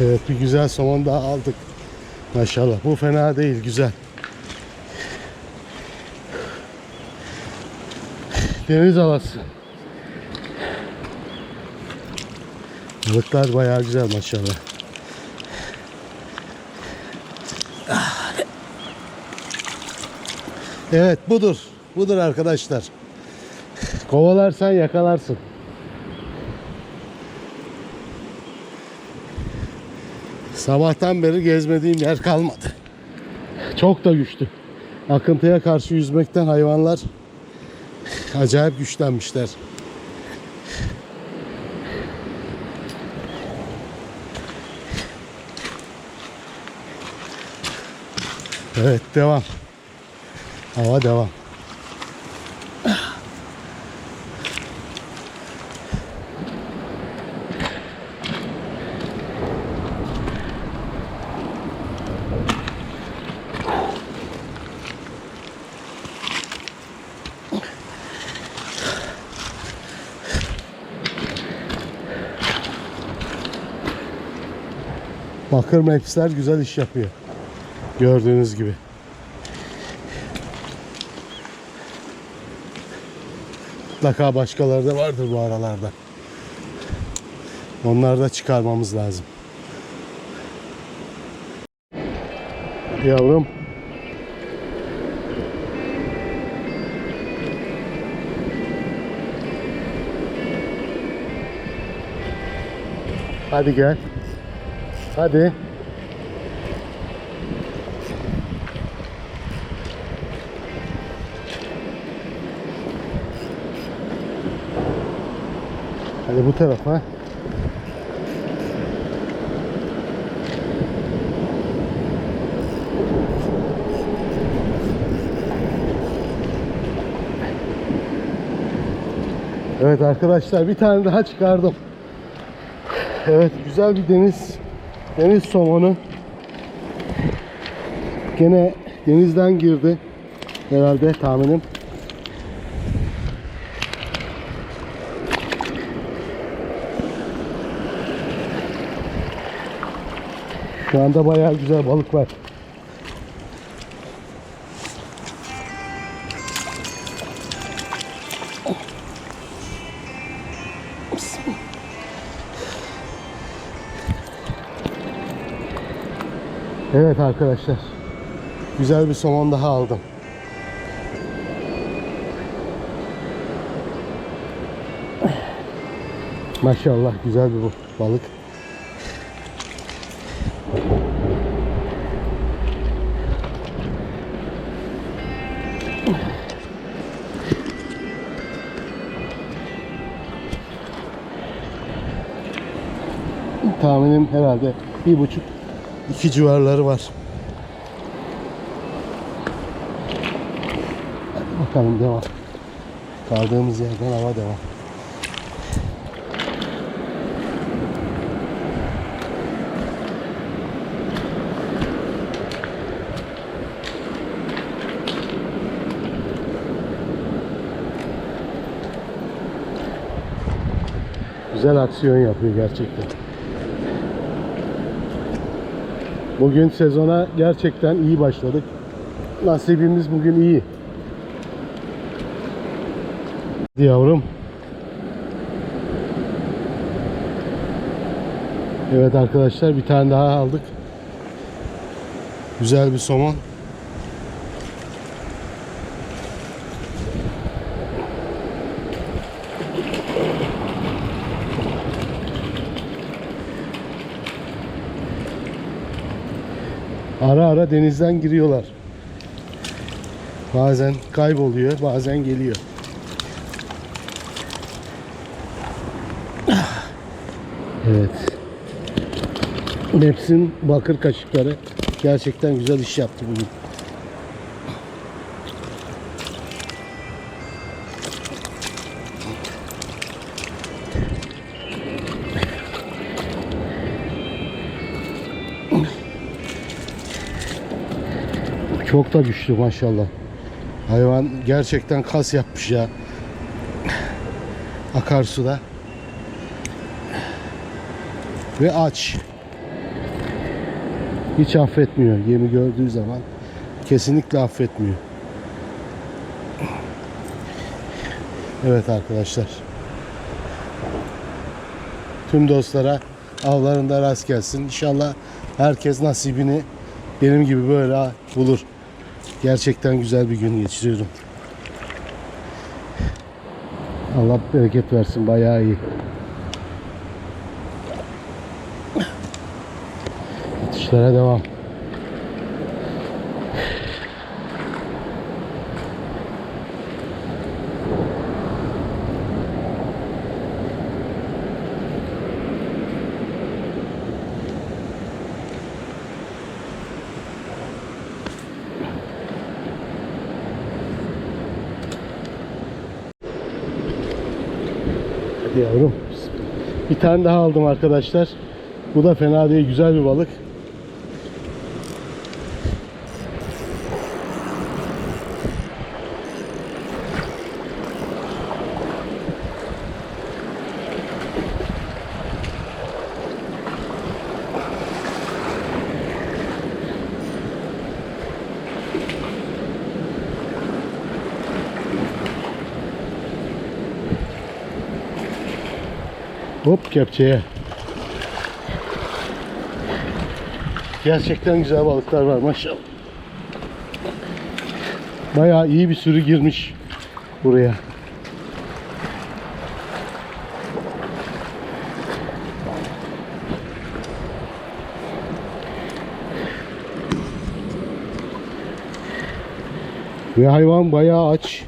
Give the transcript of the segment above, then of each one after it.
Evet bir güzel somon daha aldık. Maşallah. Bu fena değil. Güzel. Deniz havası. Balıklar bayağı güzel maşallah. Evet budur. Budur arkadaşlar. Kovalarsan yakalarsın. Sabahtan beri gezmediğim yer kalmadı. Çok da güçlü. Akıntıya karşı yüzmekten hayvanlar acayip güçlenmişler. Evet devam. Hava devam. Bakır Maps'ler güzel iş yapıyor. Gördüğünüz gibi. Mutlaka başkaları da vardır bu aralarda. Onları da çıkarmamız lazım. Yavrum. Hadi gel. Hadi. Hadi bu tarafa. Evet arkadaşlar bir tane daha çıkardım. Evet güzel bir deniz deniz somonu. Gene denizden girdi. Herhalde tahminim. Şu anda bayağı güzel balık var. Evet arkadaşlar. Güzel bir somon daha aldım. Maşallah güzel bir bu balık. Tahminim herhalde bir buçuk iki civarları var. Hadi bakalım devam. Kaldığımız yerden hava devam. Güzel aksiyon yapıyor gerçekten. Bugün sezona gerçekten iyi başladık. Nasibimiz bugün iyi. Hadi Yavrum. Evet arkadaşlar bir tane daha aldık. Güzel bir somon. Ara ara denizden giriyorlar. Bazen kayboluyor, bazen geliyor. Evet. Meps'in bakır kaşıkları gerçekten güzel iş yaptı bugün. Çok da güçlü maşallah. Hayvan gerçekten kas yapmış ya. Akarsuda. Ve aç. Hiç affetmiyor. Yemi gördüğü zaman kesinlikle affetmiyor. Evet arkadaşlar. Tüm dostlara avlarında rast gelsin. İnşallah herkes nasibini benim gibi böyle bulur. Gerçekten güzel bir gün geçiriyorum. Allah bereket versin. Bayağı iyi. Atışlara devam. Yavrum. Bir tane daha aldım arkadaşlar. Bu da fena değil. Güzel bir balık. Hop kepçeye. Gerçekten güzel balıklar var maşallah. Bayağı iyi bir sürü girmiş buraya. Ve hayvan bayağı aç.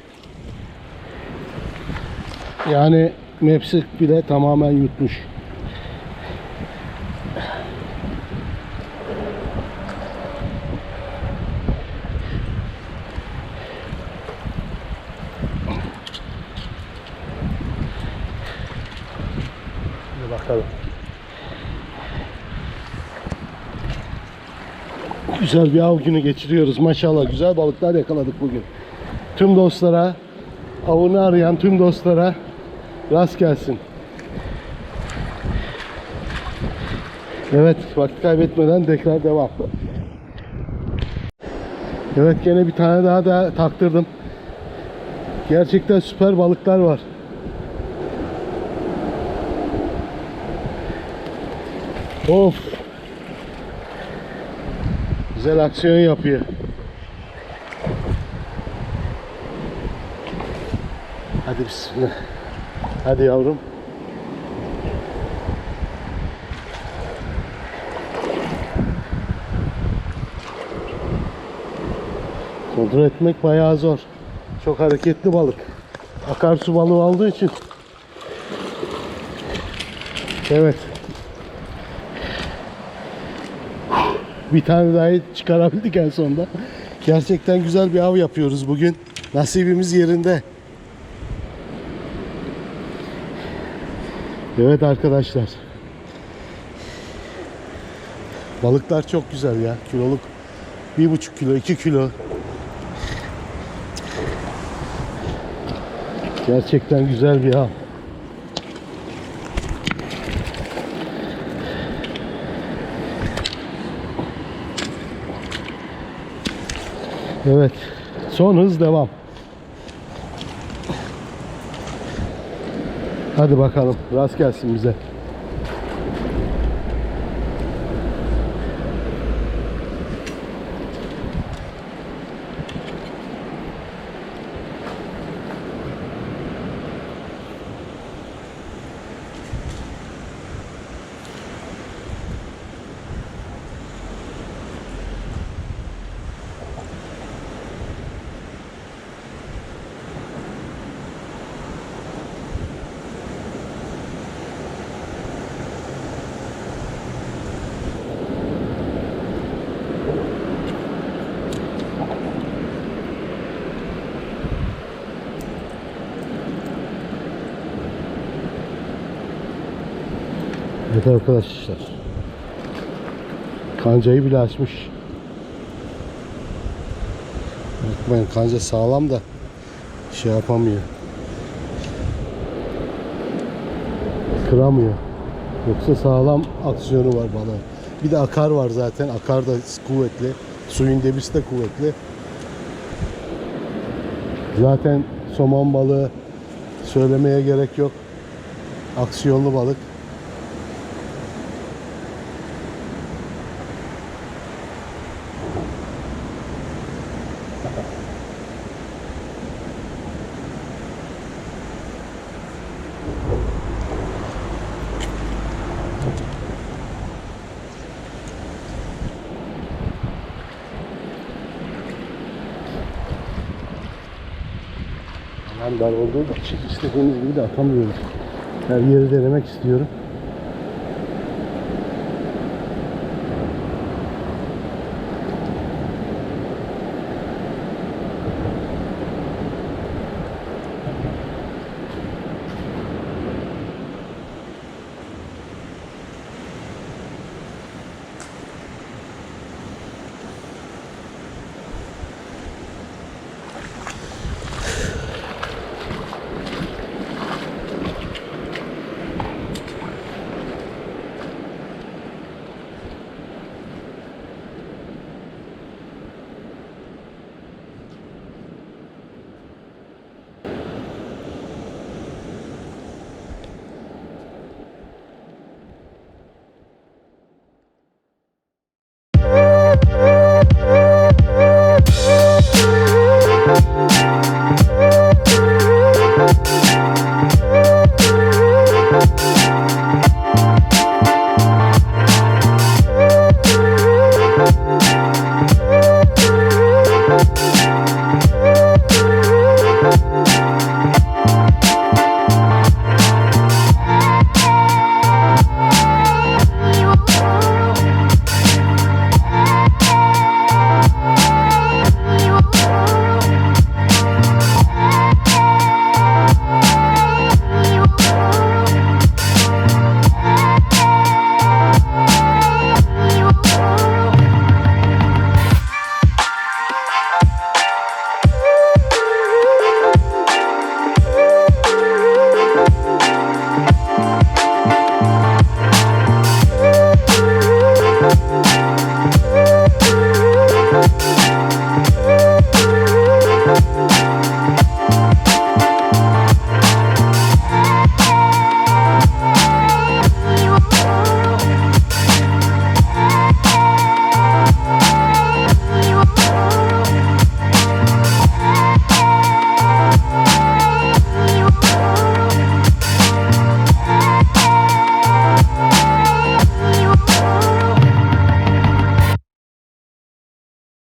Yani mepsik bile tamamen yutmuş. Bakalım. Güzel bir av günü geçiriyoruz. Maşallah güzel balıklar yakaladık bugün. Tüm dostlara, avını arayan tüm dostlara rast gelsin. Evet, vakit kaybetmeden tekrar devam. Evet, gene bir tane daha da taktırdım. Gerçekten süper balıklar var. Of. Güzel aksiyon yapıyor. Hadi bismillah. Hadi yavrum. Kontrol etmek bayağı zor. Çok hareketli balık. Akarsu balığı olduğu için. Evet. Bir tane daha çıkarabildik en sonunda. Gerçekten güzel bir av yapıyoruz bugün. Nasibimiz yerinde. Evet arkadaşlar. Balıklar çok güzel ya. Kiloluk bir buçuk kilo, iki kilo. Gerçekten güzel bir av. Evet. Son hız devam. Hadi bakalım. Rast gelsin bize. Evet arkadaşlar. Kancayı bile açmış. Bakmayın kanca sağlam da şey yapamıyor. Kıramıyor. Yoksa sağlam aksiyonu var bana. Bir de akar var zaten. Akar da kuvvetli. Suyun debisi de kuvvetli. Zaten somon balığı söylemeye gerek yok. Aksiyonlu balık. Alan dar olduğu için istediğimiz gibi de atamıyoruz. Her yeri denemek istiyorum.